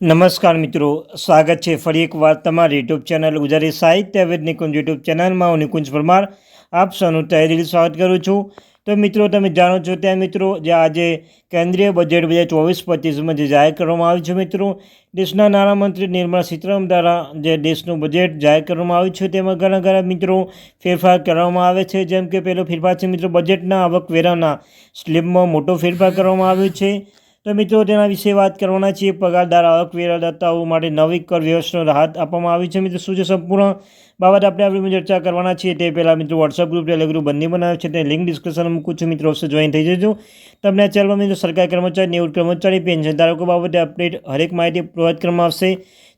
નમસ્કાર મિત્રો, સ્વાગત છે ફરી એક વાર તમારી યુટ્યુબ ચેનલ ગુજરાતી સાહિત્ય વેદ નિકુંજ યુટ્યુબ ચેનલમાં. હું નિકુંજ પરમાર, આપ સૌનું તહેદીલ સ્વાગત કરું છું. તો મિત્રો, તમે જાણો છો ત્યાં મિત્રો, જે આજે કેન્દ્રીય બજેટ બે હજાર ચોવીસ પચીસમાં જે જાહેર કરવામાં આવ્યું છે મિત્રો, દેશના નાણામંત્રી નિર્મળા સીતારામન દ્વારા જે દેશનું બજેટ જાહેર કરવામાં આવ્યું છે, તેમાં ઘણા ઘણા મિત્રો ફેરફાર કરવામાં આવે છે. જેમ કે પહેલો ફેરફાર છે મિત્રો, બજેટના આવકવેરાના સ્લીબમાં મોટો ફેરફાર કરવામાં આવ્યો છે. તો મિત્રો, તેના વિશે વાત કરવાના છીએ. પગારદાર, આવકવેરાદાતાઓ માટે નવી કર વ્યવસ્થાનો રાહત આપવામાં આવી છે. મિત્રો, શું છે સંપૂર્ણ બાબત આપણે આપણી ચર્ચા કરવાના છીએ તે પહેલાં મિત્રો વોટ્સઅપ ગ્રુપ ટેલિગ્રુપ બંને બનાવે છે તે લિંક ડિસ્ક્રિપ્શનમાં મૂકું છું. મિત્રો અવશ્ય જોઈન થઈ જજો. તમને આ ચેનલમાં મિત્રો સરકારી કર્મચારી નિવૃત્ત કર્મચારી પેન્શન ધારકો બાબતે અપડેટ હરેક માહિતી પ્રોવાઈડ કરવામાં આવશે.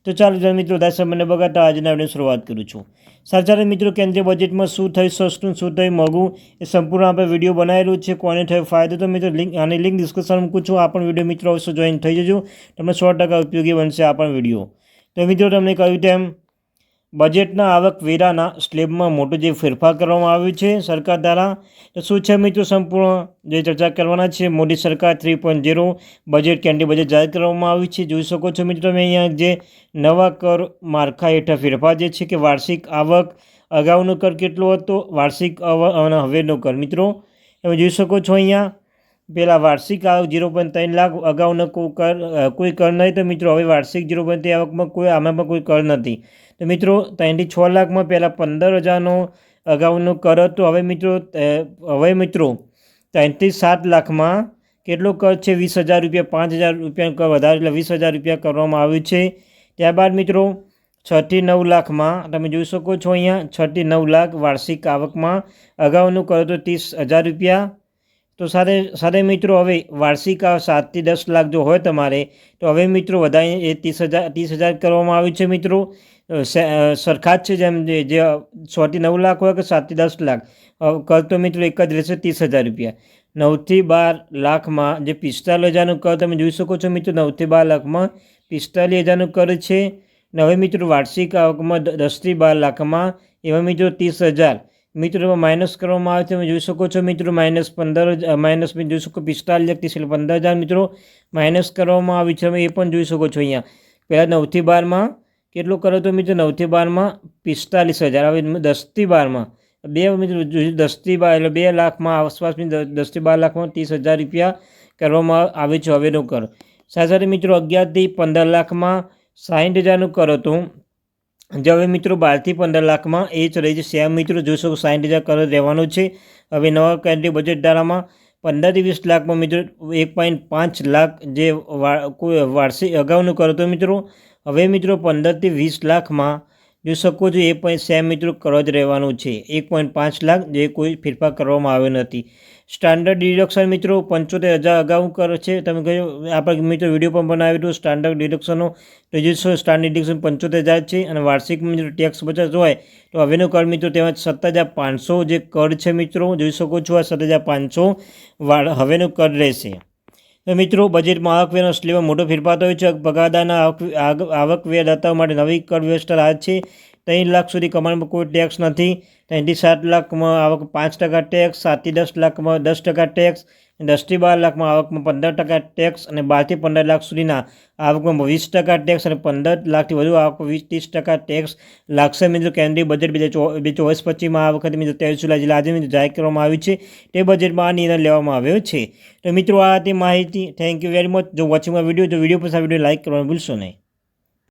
તો ચાલો મિત્રો દસ સમયને બગાડતા આજના વીડિયો શરૂઆત કરું છું. સરકારે મિત્રો કેન્દ્રીય બજેટમાં શું થયું, સસ્તું શું થયું, મોંઘું એ સંપૂર્ણ આપણે વીડિયો બનાવેલું છે. કોને થયો ફાયદો તો મિત્રો લિંક આની લિંક ડિસ્કશન મૂકું છું. આ પણ વીડિયો મિત્રો અવશ્ય જોઈન થઈ જજો. તમને સો ટકા ઉપયોગી બનશે આ પણ વીડિયો તો મિત્રો તમને કહ્યું તેમ બજેટના આવકવેરાના સ્લેબમાં મોટો જે ફેરફાર કરવામાં આવ્યો છે સરકાર દ્વારા શું છે મિત્રો સંપૂર્ણ? જે ચર્ચા કરવાના છે, મોદી સરકાર થ્રી પોઈન્ટ ઝીરો બજેટ કેન્દ્રીય બજેટ જાહેર કરવામાં આવ્યું છે. જોઈ શકો છો મિત્રો તમે અહીંયા જે નવા કર માળખા હેઠળ ફેરફાર જે છે કે વાર્ષિક આવક અગાઉનો કર કેટલો હતો? વાર્ષિક અને હવેનો કર મિત્રો, તમે જોઈ શકો છો અહીંયા. પહેલાં વાર્ષિક આવક જીરો પોઈન્ટ ત્રણ લાખ અગાઉનો કોઈ કર કોઈ કર નહીં. તો મિત્રો, હવે વાર્ષિક જીરો પોઈન્ટ આવકમાં કોઈ આમાં પણ કોઈ કર નથી. તો મિત્રો, ત્રણથી છ લાખમાં પહેલાં પંદર હજારનો અગાઉનો કર હતો. હવે મિત્રો હવે મિત્રો, ત્રણથી સાત લાખમાં કેટલો કર છે? વીસ હજાર રૂપિયા, પાંચ હજાર રૂપિયા કર વધારે, એટલે વીસ હજાર રૂપિયા કરવામાં આવ્યું છે. ત્યારબાદ મિત્રો, છથી નવ લાખમાં, તમે જોઈ શકો છો અહીંયા, છથી નવ લાખ વાર્ષિક આવકમાં અગાઉનું કર તો ત્રીસ હજાર રૂપિયા. તો સાથે સાથે મિત્રો, હવે વાર્ષિક સાતથી દસ લાખ જો હોય તમારે, તો હવે મિત્રો વધારે એ ત્રીસ હજાર ત્રીસ હજાર કરવામાં આવ્યું છે મિત્રો. સરખા જ છે જેમ જે છથી નવ લાખ હોય કે સાતથી દસ લાખ. કર તો મિત્રો એક જ રહેશે ત્રીસ હજાર રૂપિયા. નવથી બાર લાખમાં જે પિસ્તાલીસ હજારનું કર તમે જોઈ શકો છો મિત્રો, નવથી બાર લાખમાં પિસ્તાલીસ હજારનું કર છે. ને હવે મિત્રો વાર્ષિક આવકમાં દસથી બાર લાખમાં એવા મિત્રો ત્રીસ હજાર. મિત્રો માઇનસ કરવામાં આવે છે તમે જોઈ શકો છો, મિત્રો માઇનસ પંદર માઇનસ જોઈ શકો, પિસ્તાલીસ ત્રીસ એટલે પંદર હજાર મિત્રો. માઇનસ કરવામાં આવી છે એ પણ જોઈ શકો છો અહીંયા. પહેલાં નવથી બારમાં કેટલો કરો તો, મિત્રો નવથી બારમાં પિસ્તાલીસ હજાર. હવે દસથી બારમાં બે, મિત્રો દસથી બાર, એટલે બે લાખમાં આસપાસ દસથી બાર લાખમાં ત્રીસ હજાર રૂપિયા કરવામાં આવે છે, હવેનો કર. સાથે સાથે, મિત્રો અગિયારથી પંદર લાખમાં સાઠ હજારનું કર હતું. જે હવે મિત્રો બારથી પંદર લાખમાં એ જ રહી છે સેમ મિત્રો જોશો સાઠ હજાર કરોડ રહેવાનું છે. હવે નવા કેન્દ્રીય બજેટ ધારામાં પંદરથી વીસ લાખમાં મિત્રો એક પોઈન્ટ પાંચ લાખ જે કોઈ વાર્ષિક અગાઉનું કરો તો મિત્રો, હવે મિત્રો પંદરથી વીસ લાખમાં જો શકો છો, એ પણ સેમ મિત્રો કરો જ રહેવાનું છે. એક પોઈન્ટ પાંચ લાખ જે કોઈ ફેરફાર કરવામાં આવ્યો નથી. સ્ટાન્ડર્ડ ડિડક્શન મિત્રો પંચોતેર હજાર અગાઉ કરે છે. તમે કહ્યું આપણે મિત્રો વીડિયો પણ બનાવ્યું હતું સ્ટાન્ડર્ડ ડિડક્શનનો રજીસ્ટ્રેશન સ્ટાન્ડર્ડ ડિડક્શન પંચોતેર હજાર છે અને વાર્ષિક મિત્રો ટેક્સ બચત હોય તો હવેનો કર મિત્રો તેમાં સત્તર હજાર પાંચસો જે કર છે મિત્રો, જોઈ શકો છો આ સત્તર હજાર પાંચસો હવેનો કર રહેશે. મિત્રો, બજેટમાં આવકવેરાનો સ્લેબમાં મોટો ફેરફાર થયો છે. બગાદાના આવક આવકવેરદાતાઓ માટે નવી કર વ્યવસ્થા રાહત છે. ત્રણ લાખ સુધી કમાણીમાં કોઈ ટેક્સ નથી. ત્રણથી સાત લાખમાં આવક પાંચ ટકા ટેક્સ સાતથી દસ લાખમાં દસ ટકા ટેક્સ દસથી બાર લાખમાં આવકમાં પંદર ટકા ટેક્સ અને બારથી પંદર લાખ સુધીના આવકમાં વીસ ટકા ટેક્સ અને પંદર લાખથી વધુ આવક વીસ ત્રીસ ટકા ટેક્સ લાગશે મિત્રો કેન્દ્રીય બજેટ બે બે ચોવીસ પચીસમાં આ વખતે મિત્રો ત્રેવીસ જુલાઈ આજે મિત્રો જાહેર કરવામાં આવ્યું છે. તે બજેટમાં આ નિર્ણય લેવામાં આવ્યો છે. તો મિત્રો, આ હતી માહિતી. થેન્ક યુ વેરી મચ જો વોચિંગમાં વીડિયો જો વીડિયો પસંદ વીડિયો લાઇક કરવાનું ભૂલશો નહીં.